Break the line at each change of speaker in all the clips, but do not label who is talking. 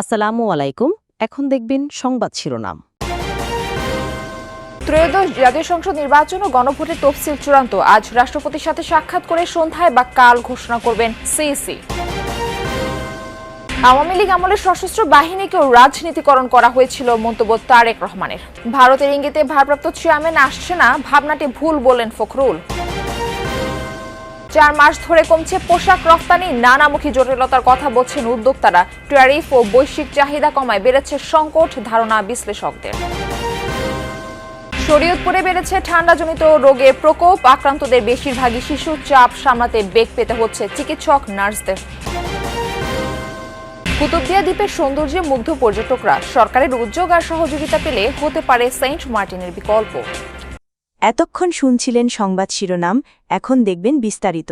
আসসালামু আলাইকুম। এখন দেখবেন সংবাদ শিরোনাম।
ত্রয়োদশ জাতীয় সংসদ নির্বাচন ও গণভোটের তফসিল চূড়ান্ত। আজ রাষ্ট্রপতির সাথে সাক্ষাৎ করে সন্ধ্যায় বা কাল ঘোষণা করবেন সিইসি। আওয়ামী লীগ আমলে সশস্ত্র বাহিনীকেও রাজনীতিকরণ করা হয়েছিল মন্তব্য তারেক রহমানের। ভারতের ইঙ্গিতে ভারপ্রাপ্ত চেয়ারম্যান আসছে না, ভাবনাটি ভুল বললেন ফখরুল। চার মাস ধরে কমছে পোশাক রফতানি, নানামুখী জটিলতার কথা বলছেন উদ্যোক্তারা। ট্যারিফ ও বৈশ্বিক চাহিদা কমায় বেড়েছে সংকট, ধারণা বিশ্লেষকদের। শরীয়তপুরে বেড়েছে ঠান্ডাজনিত রোগের প্রকোপ, আক্রান্তদের বেশিরভাগই শিশু, চাপ সামলাতে বেগ পেতে হচ্ছে চিকিৎসক, নার্সদের। কুতুবদিয়া দ্বীপের সৌন্দর্যে মুগ্ধ পর্যটকরা। সরকারের উদ্যোগ আর সহযোগিতা পেলে হতে পারে সেন্ট মার্টিনের বিকল্প।
এতক্ষণ শুনছিলেন সংবাদ শিরোনাম এখন দেখবেন বিস্তারিত।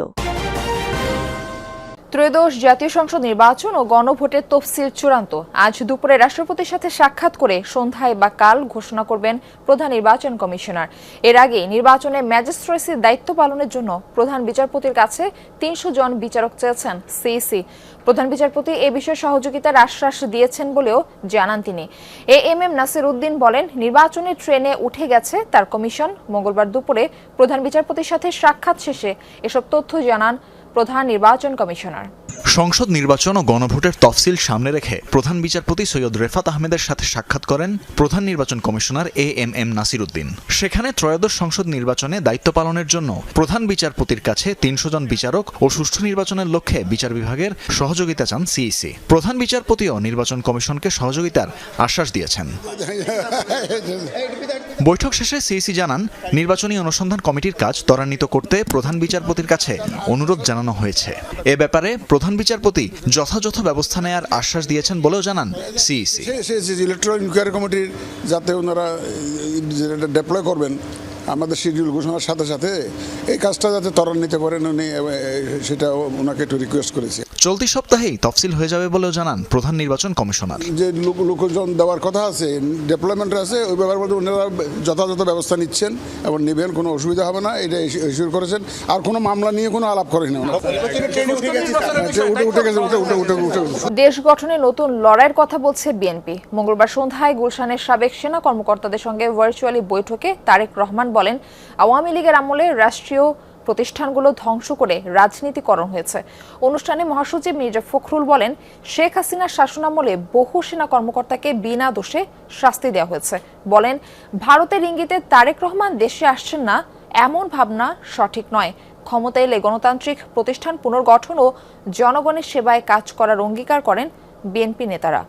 ত্রয়োদশ জাতীয় সংসদ নির্বাচন ও গণভোটের তফসিল চূড়ান্ত। আজ দুপুরে রাষ্ট্রপতির সাথে সাক্ষাৎ করে সন্ধ্যায় বা কাল ঘোষণা করবেন প্রধান নির্বাচন কমিশনার। এর আগে নির্বাচনে ম্যাজিস্ট্রেসির দায়িত্ব পালনের জন্য প্রধান বিচারপতির কাছে তিনশো জন বিচারক চেয়েছেন সিইসি। প্রধান বিচারপতি এ বিষয়ে সহযোগিতার আশ্বাস দিয়েছেন বলেও জানান তিনি। A M M Nasir Uddin বলেন, নির্বাচনী ট্রেনে উঠে গেছে তার কমিশন। মঙ্গলবার দুপুরে প্রধান বিচারপতির সাথে সাক্ষাৎ শেষে এসব তথ্য জানান প্রধান নির্বাচন কমিশনার।
সংসদ নির্বাচন ও গণভোটের তফসিল সামনে রেখে প্রধান বিচারপতি সৈয়দ রেফাত আহমেদের সাথে সাক্ষাৎ করেন প্রধান নির্বাচন commissioner A M M Nasir Uddin সেখানে ত্রয়োদশ সংসদ নির্বাচনে দায়িত্ব পালনের জন্য প্রধান বিচারপতির কাছে তিনশো জন বিচারক ও সুষ্ঠু নির্বাচনের লক্ষ্যে বিচার বিভাগের সহযোগিতা চান সিইসি। প্রধান বিচারপতিও নির্বাচন কমিশনকে সহযোগিতার আশ্বাস দিয়েছেন। বৈঠক শেষে সিইসি জানান, নির্বাচনী অনুসন্ধান কমিটির কাজ ত্বরান্বিত করতে প্রধান বিচারপতির কাছে অনুরোধ জানানো হয়েছে। এ ব্যাপারে প্রধান বিচারপতি যথাযথ ব্যবস্থা নেয়ার আশ্বাস দিয়েছেন বলেও জানান সিইসি।
ইলেকট্রনিক ইনকোয়ারি কমিটির যাতে ওনারা ডেপ্লয় করবেন আমাদের শিডিউল ঘোষণার সাথে সাথে এই কাজটা যাতে ত্বরান্বিত নিতে পারেন উনি সেটা ওনাকে একটু রিকোয়েস্ট করেছি।
চলতি সপ্তাহেই তফসিল হয়ে যাবে বলেও জানান প্রধান নির্বাচন কমিশনার।
যে লোকজন দেওয়ার কথা আছে ডেভেলপমেন্ট আছে ওই ব্যাপার মধ্যে ওনারা যথাযথ ব্যবস্থা নিচ্ছেন এবং নেবেন কোনো অসুবিধা হবে না এটা ইস্যুর করেছেন। আর কোনো মামলা নিয়ে কোনো আলাপ করেন না আচ্ছা, উঠে উঠে উঠে উঠে উঠে উঠে উঠে।
দেশ গঠনে নতুন লড়াইয়ের কথা বলছে বিএনপি। মঙ্গলবার সন্ধ্যায় গুলশানের সাবেক সেনা কর্মকর্তাদের সঙ্গে ভার্চুয়ালি বৈঠকে তারেক রহমান বলেন, আওয়ামী লীগের আমলে রাষ্ট্রীয় প্রতিষ্ঠানগুলো ধ্বংস করে রাজনীতিকরণ হয়েছে। অনুষ্ঠানে মহাসচিব মির্জা ফখরুল বলেন, শেখ হাসিনার শাসনামলে বহু সেনা কর্মকর্তাকে বিনা দোষে শাস্তি দেওয়া হয়েছে। বলেন, ভারতের ইঙ্গিতে তারেক রহমান দেশে আসছেন না, এমন ভাবনা সঠিক নয়। ক্ষমতা এলে গণতান্ত্রিক প্রতিষ্ঠান পুনর্গঠন ও জনগণের সেবায় কাজ করার অঙ্গীকার করেন বিএনপি নেতারা।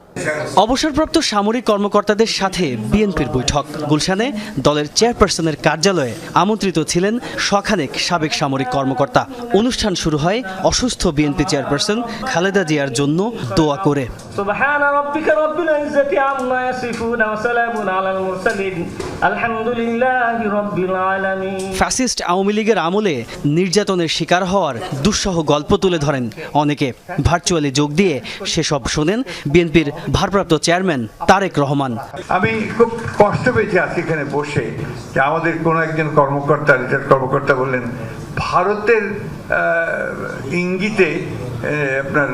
অবসরপ্রাপ্ত সামরিক কর্মকর্তাদের সাথে বিএনপির বৈঠক। গুলশানে দলের চেয়ারপারসনের কার্যালয়ে আমন্ত্রিত ছিলেন শখানেক সাবেক সামরিক কর্মকর্তা। অনুষ্ঠান শুরু হয় অসুস্থ বিএনপি চেয়ারপারসন খালেদা জিয়ার জন্য দোয়া করে। ফ্যাসিস্ট আওয়ামী লীগের আমলে নির্যাতনের শিকার হওয়ার দুঃসহ গল্প তুলে ধরেন। অনেকে ভার্চুয়ালি যোগ দিয়ে সেসব শোনেন বিএনপির ভারপ্রাপ্ত চেয়ারম্যান তারেক রহমান।
আমি খুব কষ্ট পেয়েছি আজকে এখানে বসে যে আমাদের কোনো একজন কর্মকর্তা রিটার কর্মকর্তা বললেন ভারতের ইঙ্গিতে আপনার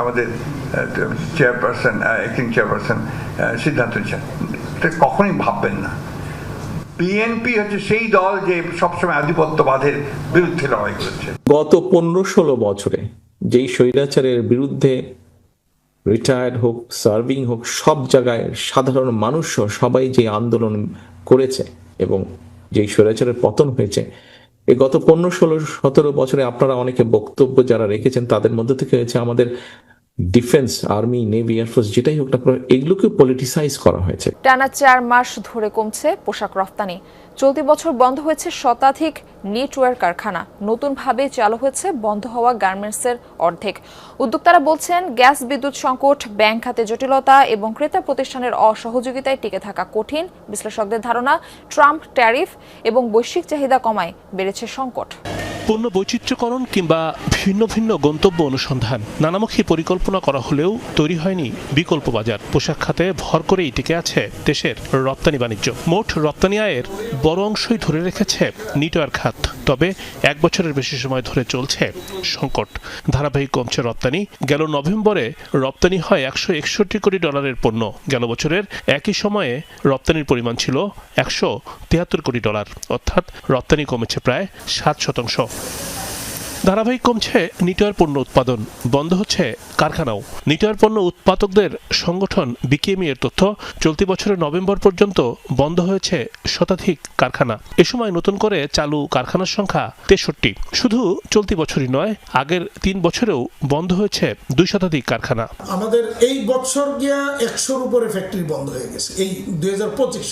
আমাদের চেয়ারপারসন অ্যাক্টিং চেয়ারপারসন সিদ্ধান্ত নিচ্ছেন এটা কখনোই ভাববেন না। বিএনপি হচ্ছে সেই দল যে সবসময় আধিপত্যবাদের বিরুদ্ধে লড়াই করেছে।
গত পনেরো ষোলো বছরে যেই স্বৈরাচারের বিরুদ্ধে রিটায়ার্ড হোক সার্ভিং হোক, সব জায়গায় সাধারণ মানুষও সবাই যে আন্দোলন করেছে এবং যেই স্বৈরাচারের পতন হয়েছে এই গত পনেরো ষোলো সতেরো বছরে আপনারা অনেকে বক্তব্য যারা রেখেছেন তাদের মধ্যে থেকে হয়েছে আমাদের ডিফেন্স আর্মি নেভি এয়ারফোর্স যেটাই হোক না এগুলোকে পলিটিসাইজ করা হয়েছে।
টানা চার মাস ধরে কমছে পোশাক রফতানি। চলতি বছর বন্ধ হয়েছে শতাধিক নিটওয়ার কারখানা। নতুনভাবে চালু হয়েছে বন্ধ হওয়া গার্মেন্টসের অর্ধেক। উদ্যোক্তারা বলছেন, গ্যাস বিদ্যুৎ সংকট, ব্যাংক খাতে জটিলতা এবং ক্রেতা প্রতিষ্ঠানের অসহযোগিতায় টিকে থাকা কঠিন। বিশ্লেষকদের ধারণা ট্রাম্প ট্যারিফ এবং বৈশ্বিক চাহিদা কমায়, বেড়েছে সংকট।
পণ্য বৈচিত্র্যকরণ কিংবা ভিন্ন ভিন্ন গন্তব্য অনুসন্ধান নানামুখী পরিকল্পনা করা হলেও তৈরি হয়নি বিকল্প বাজার। পোশাক খাতে ভর করেই টিকে আছে দেশের রপ্তানি বাণিজ্য। মোট রপ্তানি আয়ের বড় অংশই ধরে রেখেছে নেটওয়ার্ক খাত। তবে এক বছরের বেশি সময় ধরে চলছে সংকট। ধারাবাহিক কমছে রপ্তানি। গেল নভেম্বরে রপ্তানি হয় একশো একষট্টি কোটি ডলারের পণ্য। গেল বছরের একই সময়ে রপ্তানির পরিমাণ ছিল একশো তিয়াত্তর কোটি ডলার। অর্থাৎ রপ্তানি কমেছে প্রায় সাত শতাংশ। ধারাবাহিক কমছে নিটয়ের পণ্য উৎপাদন। বন্ধ হচ্ছে কারখানাও। নিটয়ের পণ্য উৎপাদকদের সংগঠন বিকেএমই এর তথ্য, চলতি বছরের নভেম্বর পর্যন্ত বন্ধ হয়েছে শতাধিক কারখানা। এ সময় নতুন করে চালু কারখানার সংখ্যা তেষট্টি। শুধু চলতি বছরই নয়, আগের তিন বছরেও বন্ধ হয়েছে দুই শতাধিক কারখানা।
আমাদের এই বছর গিয়া একশোর উপরে ফ্যাক্টরি বন্ধ হয়ে গেছে, এই দুই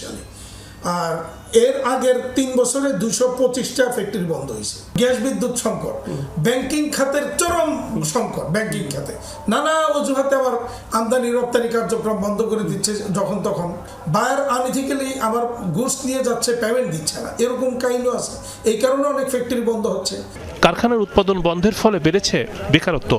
সালে। আর এর আগের তিন বছরে দুশো পঁচিশটা ফ্যাক্টরি বন্ধ হয়েছে। গ্যাস বিদ্যুৎ সংকট ব্যাংকিং খাতের চরম সংকট ব্যাংকিং খাতে। নানা অজুহাতে আবার আমদানি রপ্তানি কার্যক্রম বন্ধ করে দিচ্ছে যখন তখন। বায়ার আনইথিক্যালি আবার গুডস নিয়ে যাচ্ছে পেমেন্ট দিচ্ছে না। এরকম কাহিনীও আছে। এই কারণে অনেক ফ্যাক্টরি বন্ধ হচ্ছে।
কারখানার উৎপাদন বন্ধের ফলে বেড়েছে বেকারত্ব।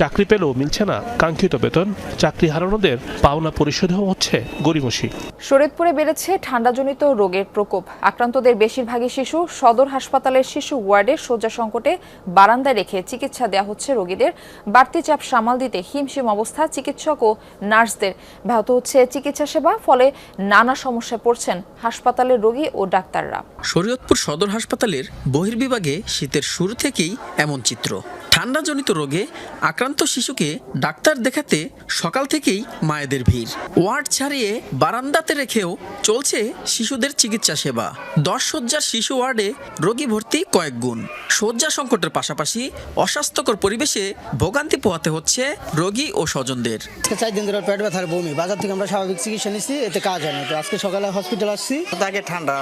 চাকরি পেলেও মিলছে না কাঙ্ক্ষিত বেতন। চাকরি হারানোদের পাওনা পরিশোধও হচ্ছে গরিমসি
শরীয়তপুরে বেড়েছে ঠান্ডাজনিত রোগের প্রকোপ। আক্রান্তদের বেশিরভাগই শিশু। সদর হাসপাতালের শিশু ওয়ার্ডে শয্যা সংকটে বারান্দায় রেখে চিকিৎসা দেওয়া হচ্ছে রোগীদের। বাড়তি চাপ সামাল দিতে হিমশিম অবস্থা চিকিৎসক ও নার্সদের। ব্যাহত হচ্ছে চিকিৎসা সেবা, ফলে নানা সমস্যায় পড়ছেন হাসপাতালের রোগী ও ডাক্তাররা।
শরীয়তপুর সদর হাসপাতালের বহির্বিভাগে শীতের শুরু থেকেই এমন চিত্র। ঠান্ডাজনিত রোগে আক্রান্ত শিশুকে ডাক্তার দেখাতে সকাল থেকেই মায়েদের ভিড়। ওয়ার্ড ছাড়িয়ে বারান্দাতে রেখেও চলছে শিশুদের চিকিৎসা সেবা। দশ শয্যার শিশু ওয়ার্ডে রোগী ভর্তি কয়েক গুণ। শয্যা সংকটের পাশাপাশি অস্বাস্থ্যকর পরিবেশে ভোগান্তি পোহাতে হচ্ছে রোগী ও স্বজনদের।
আজকে চার দিন ধরে পেট ব্যথার বমি। বাজার থেকে আমরা স্বাভাবিক চিকিৎসা নিচ্ছি এতে কাজ হয় না। তো আজকে সকালে হসপিটাল আসছি।
আগে ঠান্ডা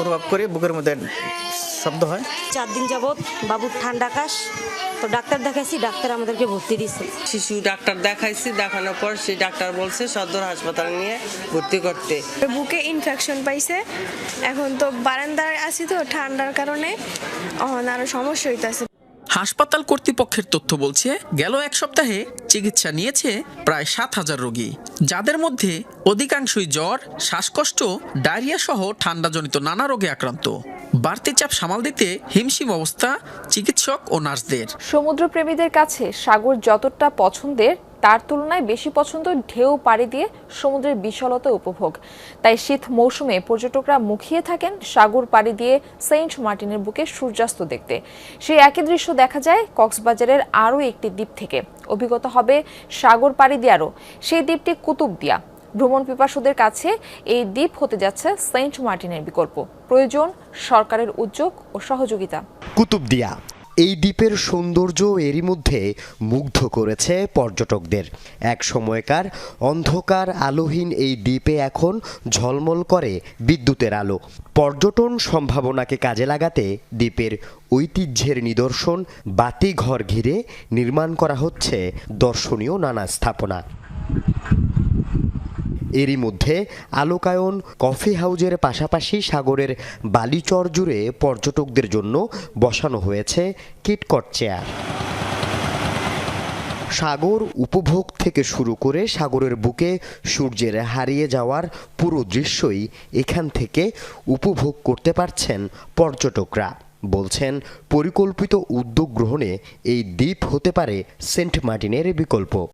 অনুভব করি বুকের মধ্যে শব্দ হয়।
চার দিন যাবৎ বাবুর ঠান্ডা কাশ। তো ডাক্তার দেখাইছি ডাক্তার আমাদেরকে ভর্তি দিচ্ছে
শিশু ডাক্তার দেখাইছি দেখানোর পর সেই ডাক্তার বলছে সদর হাসপাতাল নিয়ে ভর্তি করতে।
বুকে ইনফেকশন পাইছে। এখন তো বারান্দায় আছি তো ঠান্ডার কারণে। এখন আরও সমস্যা হইতাছে।
হাসপাতাল কর্তৃপক্ষের তথ্য বলছে, গেল এক সপ্তাহে চিকিৎসা নিয়েছে প্রায় সাত হাজার রোগী। যাদের মধ্যে অধিকাংশই জ্বর, শ্বাসকষ্ট, ডায়রিয়া সহ ঠান্ডাজনিত নানা রোগে আক্রান্ত। বাড়তি চাপ সামাল দিতে হিমশিম অবস্থা চিকিৎসক ও নার্সদের।
সমুদ্রপ্রেমীদের কাছে সাগর যতটা পছন্দের তার তুলনায় বেশি পছন্দ ঢেউ পাড়ি দিয়ে সমুদ্রের বিশালতা উপভোগ। তাই শীত মৌসুমে পর্যটকরা মুখিয়ে থাকেন সাগর পাড়ি দিয়ে সেন্ট মার্টিনের বুকে সূর্যাস্ত দেখতে। সেই একই দৃশ্য দেখা যায় কক্সবাজারের আরও একটি দ্বীপ থেকে। অভিজ্ঞতা হবে সাগর পাড়ি দিয়ারও। সেই দ্বীপটি কুতুবদিয়া ভ্রমণ পিপাসুদের কাছে এই দ্বীপ হতে যাচ্ছে সেন্ট মার্টিনের বিকল্প। প্রয়োজন সরকারের উদ্যোগ ও সহযোগিতা।
কুতুবদিয়া এই দ্বীপের সৌন্দর্য এরই মধ্যে মুগ্ধ করেছে পর্যটকদের। এক সময়কার অন্ধকার আলোহীন এই দ্বীপে এখন ঝলমল করে বিদ্যুতের আলো। পর্যটন সম্ভাবনাকে কাজে লাগাতে দ্বীপের ঐতিহ্যের নিদর্শন বাতিঘর ঘিরে নির্মাণ করা হচ্ছে দর্শনীয় নানা স্থাপনা। এরই মধ্যে আলোকায়ন কফি হাউজের পাশাপাশি সাগরের বালিচর জুড়ে পর্যটকদের জন্য বসানো হয়েছে কিটকট চেয়ার। সাগর উপভোগ থেকে শুরু করে সাগরের বুকে সূর্যের হারিয়ে যাওয়ার পুরো দৃশ্যই এখান থেকে উপভোগ করতে পারছেন পর্যটকরা, বলছেন পরিকল্পিত উদ্যোগ গ্রহণে এই দ্বীপ হতে পারে সেন্ট মার্টিনের বিকল্প।